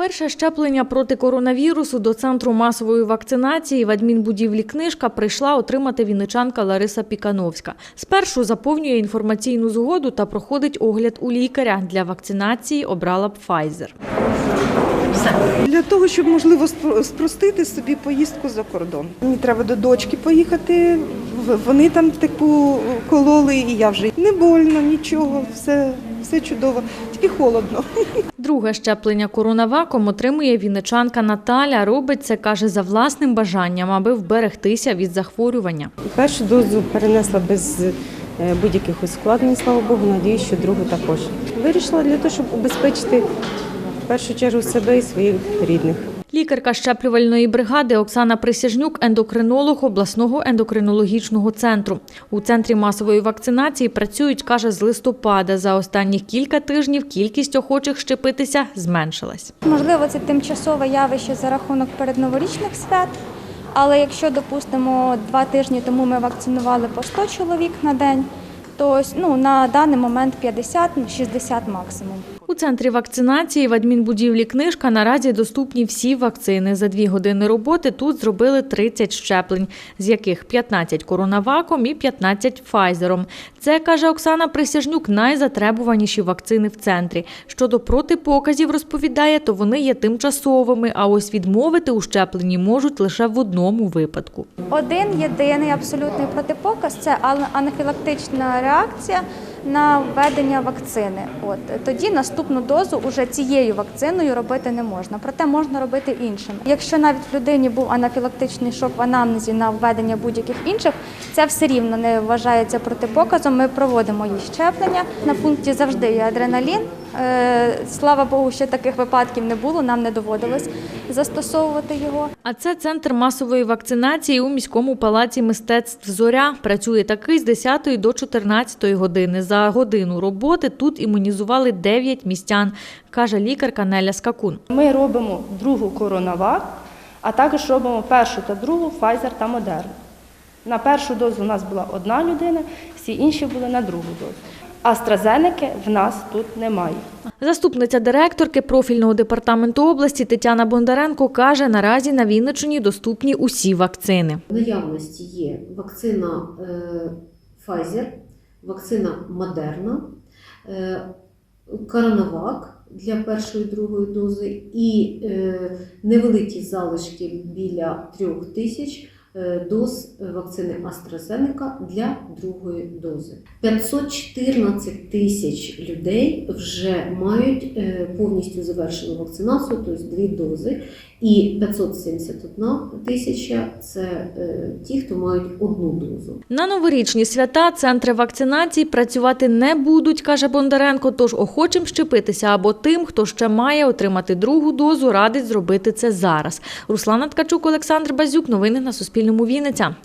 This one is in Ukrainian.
Перше щеплення проти коронавірусу до центру масової вакцинації в адмінбудівлі книжка прийшла отримати вінничанка Лариса Пікановська. Спершу заповнює інформаційну згоду та проходить огляд у лікаря. Для вакцинації обрала б Pfizer. Для того, щоб можливо спростити собі поїздку за кордон. Мені треба до дочки поїхати. Вони там типу кололи, і я вже не больно, нічого, все, все чудово, тільки холодно. Друге щеплення коронаваком отримує вінничанка Наталя. Робить це, каже, за власним бажанням, аби вберегтися від захворювання. Першу дозу перенесла без е, будь-яких ускладнень, слава Богу. Надіюсь, що другу також. Вирішила для того, щоб убезпечити в першу чергу себе і своїх рідних. Лікарка щеплювальної бригади Оксана Присяжнюк – ендокринолог обласного ендокринологічного центру. У центрі масової вакцинації працюють, каже, з листопада. За останні кілька тижнів кількість охочих щепитися зменшилась. Можливо, це тимчасове явище за рахунок передноворічних свят. Але якщо, допустимо, два тижні тому ми вакцинували по 100 чоловік на день, то ну, на даний момент 50-60 максимум. Центрі вакцинації в адмінбудівлі книжка наразі доступні всі вакцини. За дві години роботи тут зробили 30 щеплень, з яких 15 коронаваком і 15 Файзером. Це, каже Оксана Присяжнюк, найзатребуваніші вакцини в центрі. Щодо протипоказів, розповідає, то вони є тимчасовими, а ось відмовити у щепленні можуть лише в одному випадку. Один єдиний абсолютний протипоказ це ан- анафілактична реакція на введення вакцини. От тоді наступну дозу уже цією вакциною робити не можна. Проте можна робити іншим. Якщо навіть в людині був анафілактичний шок в анамнезі на введення будь-яких інших, це все рівно не вважається протипоказом. Ми проводимо її щеплення. На пункті завжди є адреналін. Е, Слава Богу, ще таких випадків не було. Нам не доводилось застосовувати його. А це центр масової вакцинації у міському палаці мистецтв Зоря. Працює такий з 10 до 14 години. За годину роботи тут імунізували 9 містян, каже лікарка Неля Скакун. Ми робимо другу коронавак, а також робимо першу та другу Pfizer та Moderna. На першу дозу у нас була одна людина, всі інші були на другу дозу. AstraZeneca в нас тут немає. Заступниця директорки профільного департаменту області Тетяна Бондаренко каже, наразі на Вінниччині доступні усі вакцини. В наявності є вакцина е, Pfizer, вакцина Moderna, е, Коронавак для першої другої дози і е, невеликі залишки біля трьох тисяч е, доз вакцини AstraZeneca для другої дози. 514 тисяч людей вже мають е, повністю завершену вакцинацію, тобто дві дози. І 571 тисяча це е, ті, хто мають одну дозу. На новорічні свята центри вакцинації працювати не будуть, каже Бондаренко. Тож охочим щепитися або тим, хто ще має отримати другу дозу, радить зробити це зараз. Руслана Ткачук, Олександр Базюк. Новини на Суспільному. Вінниця.